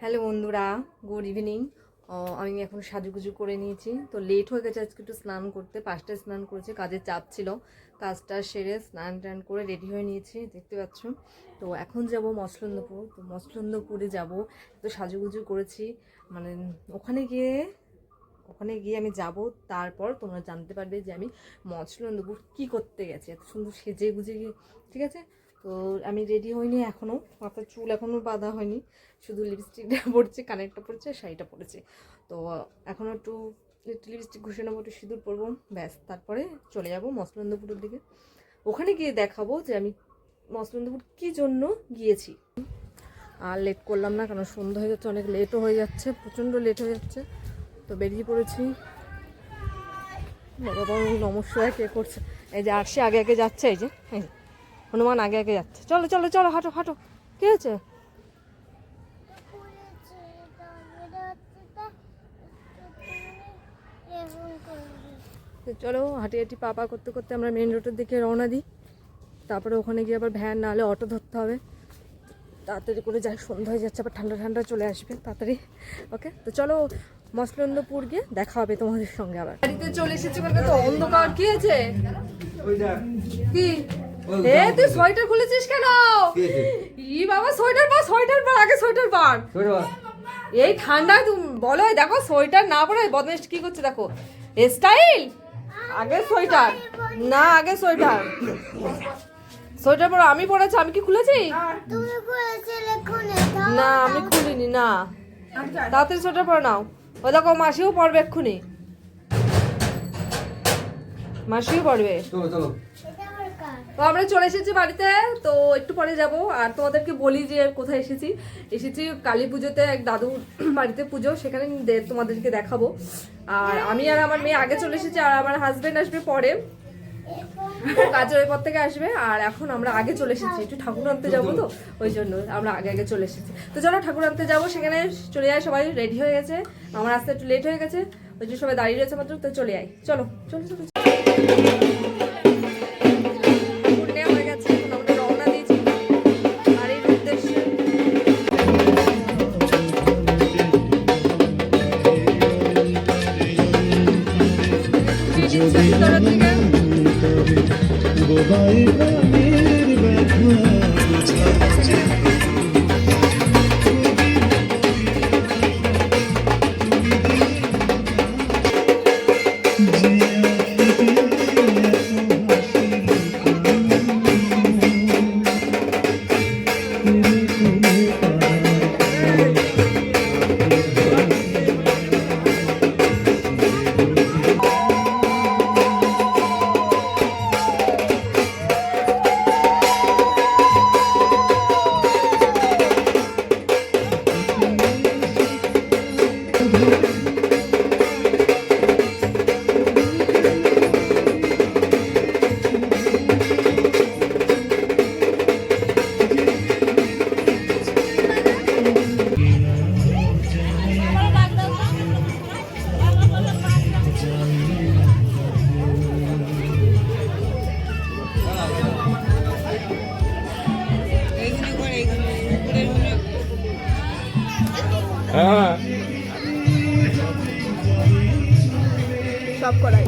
Hello বন্ধুরা, good evening. আমি এখন সাজুগুজু করে নিয়েছি। তো লেট হয়ে গেছে, আজকে একটু স্নান করতে। পাঁচটায় স্নান করেছে, কাজের চাপ ছিল। কাজটা সেরে স্নান টান করে রেডি হয়ে নিয়েছি, দেখতে পাচ্ছ। তো এখন যাব মসলন্দপুর। তো মসলন্দপুরে যাব। তো সাজুগুজু করেছি। মানে ওখানে গিয়ে ওখানে গিয়ে আমি যাব, তারপর তোমরা জানতে পারবে যে আমি মৎস্যনন্দপুর কী করতে গেছি। এত সুন্দর সেজে গুজে গিয়ে, ঠিক আছে? তো আমি রেডি হইনি এখনও মাথার চুল এখনও বাঁধা হয়নি। শুধু লিপস্টিকটা পড়ছে কানেরটা পড়ছে, শাড়িটা পড়েছে। তো এখনও একটু লিপস্টিক ঘুষে নেব, একটু সিঁদুর পরবো, ব্যাস, তারপরে চলে যাব মসলন্দপুরের দিকে। ওখানে গিয়ে দেখাবো যে আমি মসলন্দপুর কী জন্য গিয়েছি। আর লেট করলাম না, কারণ সন্ধ্যা হয়ে যাচ্ছে, অনেক লেটও হয়ে যাচ্ছে, প্রচণ্ড লেট হয়ে যাচ্ছে। তো বেরিয়ে পড়েছি। বাবা নমস্কার কে করছে? এই যে আরশি আগে আগে যাচ্ছে, এই যে হনুমান আগে আগে যাচ্ছে। চলো চলো চলো, হাঁটো হাঁটো। কে আছে চলো, হাঁটি হাঁটি পা পা করতে করতে আমরা মেন রোডের দিকে রওনা দিই। তারপরে ওখানে গিয়ে আবার ভ্যান নাহলে অটো ধরতে হবে। তাড়াতাড়ি করে যাই, সন্ধ্যা হয়ে যাচ্ছে, আবার ঠান্ডা ঠান্ডা চলে আসবে, তাড়াতাড়ি। ওকে তো চলো মসলন্দপুর গিয়ে দেখা হবে তোমাদের সঙ্গে আবার। বাড়িতে চলে এসেছি বলতে তো অন্ধকার কি আছে কি? এ তুই সোয়েটার খুলেছিস কেন? ই বাবা সোয়েটার পর সোয়েটার পর আগে সোয়েটার পর। এই ঠান্ডায় তুমি বলো দেখো সোয়েটার না পরে বদমেশ কি করছে দেখো। স্টাইল? আগে সোয়েটার। না আগে সোয়েটার। সোয়েটার পর আমি পরেছি আমি কি খুলেছি? না আমি খুলিনি না। তাড়াতাড়ি সোয়েটার পরে নাও। ও দেখো মাসিও পড়বে এক্ষুনি। মাসিও পড়বে। চলো চলো। এটা আমার কাজ তো আমরা চলে এসেছি বাড়িতে তো একটু পরে যাব। আর তোমাদেরকে বলি যে কোথায় এসেছি? এসেছি কালী পুজোতে এক দাদু বাড়িতে পুজো। সেখানে তোমাদেরকে দেখাবো। আর আমি আর আমার মেয়ে আগে চলে এসেছি আর আমার হাজবেন্ড আসবে পরে। কাজের পর থেকে আসবে আর এখন আমরা আগে চলে এসেছি। একটু ঠাকুর আনতে যাব তো ওই জন্য আমরা আগে আগে চলে এসেছি। তো চলো ঠাকুর আনতে যাব সেখানে চলে যায় সবাই রেডি হয়ে গেছে। আমার আসতে একটু লেট হয়ে গেছে ওই জন্য সবাই দাঁড়িয়ে রয়েছে মাত্র তো চলে আয় চলো চলো চলো ঠাকুর বোবাই প্রাণের ব্যথা বুঝাচ্ছে সব করাই।